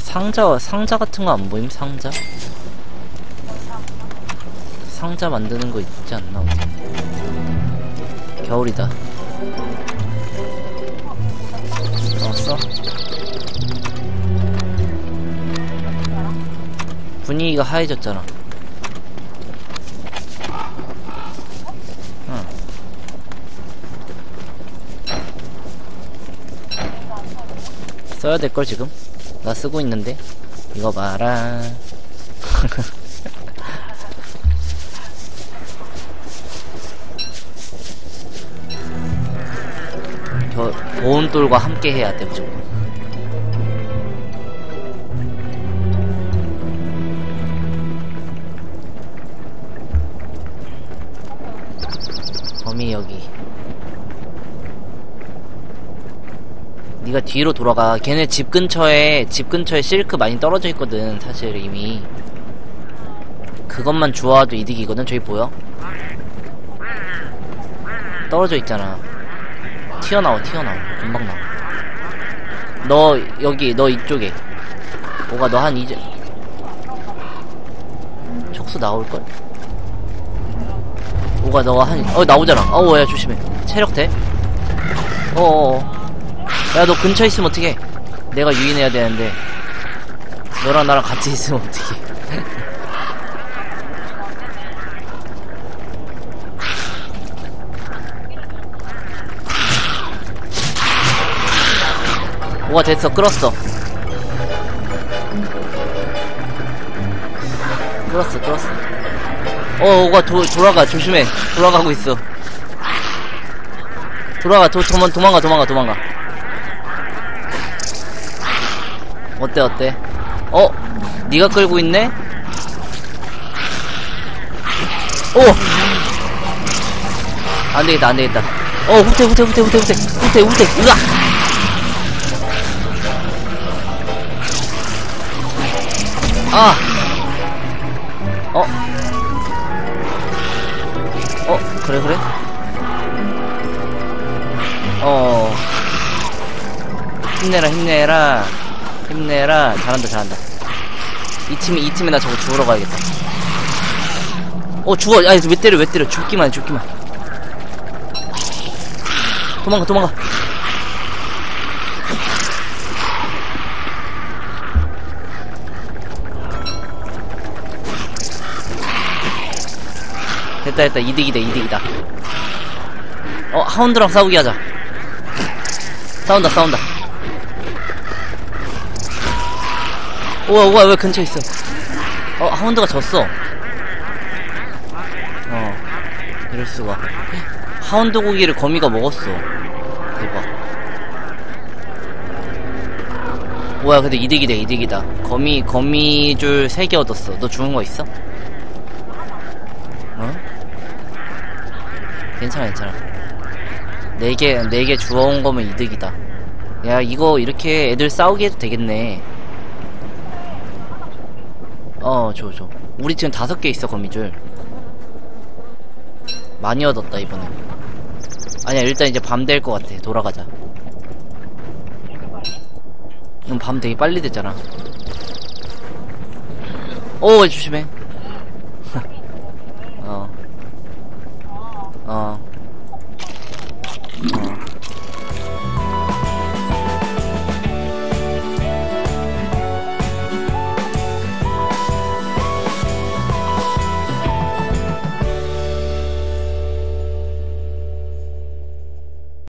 상자 상자 같은 거 안 보임? 상자? 상자 만드는 거 있지 않나? 겨울이다. 왔어? 분위기가 하얘졌잖아. 써야 될 걸 지금? 나 쓰고 있는데 이거 봐라. 저 보온돌과 함께 해야 돼 무조건. 범이 여기. 네가 뒤로 돌아가. 걔네 집 근처에 집 근처에 실크 많이 떨어져 있거든. 사실 이미. 그것만 주워와도 이득이거든. 저기 보여? 떨어져 있잖아. 튀어나와, 튀어나와. 금방 나와. 너 여기, 너 이쪽에. 뭐가 너 한 이제 촉수 나올걸? 뭐가 너가 한, 어, 나오잖아. 어우, 야, 조심해. 체력 돼? 어어어. 야, 너 근처에 있으면 어떡해. 내가 유인해야 되는데. 너랑 나랑 같이 있으면 어떡해. 뭐가 됐어, 끌었어. 끌었어, 끌었어. 어, 오가 도, 돌아가, 조심해. 돌아가고 있어. 돌아가, 도, 도망, 도망가, 도망가, 도망가. 어때, 어때? 어? 네가 끌고 있네? 오! 안 되겠다, 안 되겠다. 어, 후퇴, 후퇴, 후퇴, 후퇴, 후퇴, 후퇴, 후퇴, 으악! 아! 어? 어, 그래, 그래? 어. 힘내라, 힘내라. 힘내라. 잘한다, 잘한다. 이 팀에, 이 팀에 나 저거 죽으러 가야겠다. 어, 죽어. 아니, 왜 때려, 왜 때려. 죽기만 해, 죽기만. 도망가, 도망가. 됐다, 됐다. 이득이다, 이득이다. 어, 하운드랑 싸우기 하자. 싸운다, 싸운다. 우와, 우와, 왜 근처에 있어? 어, 하운드가 졌어. 어, 이럴 수가. 하운드 고기를 거미가 먹었어. 대박. 뭐야, 근데 이득이다, 이득이다. 거미, 거미줄 3개 얻었어. 너 죽은 거 있어? 어? 괜찮아, 괜찮아. 4개, 4개 주워온 거면 이득이다. 야, 이거 이렇게 애들 싸우게 해도 되겠네. 어, 줘, 줘. 우리 지금 다섯 개 있어, 거미줄. 많이 얻었다, 이번에. 아니야, 일단 이제 밤 될 것 같아. 돌아가자. 그럼 밤 되게 빨리 됐잖아. 오, 조심해.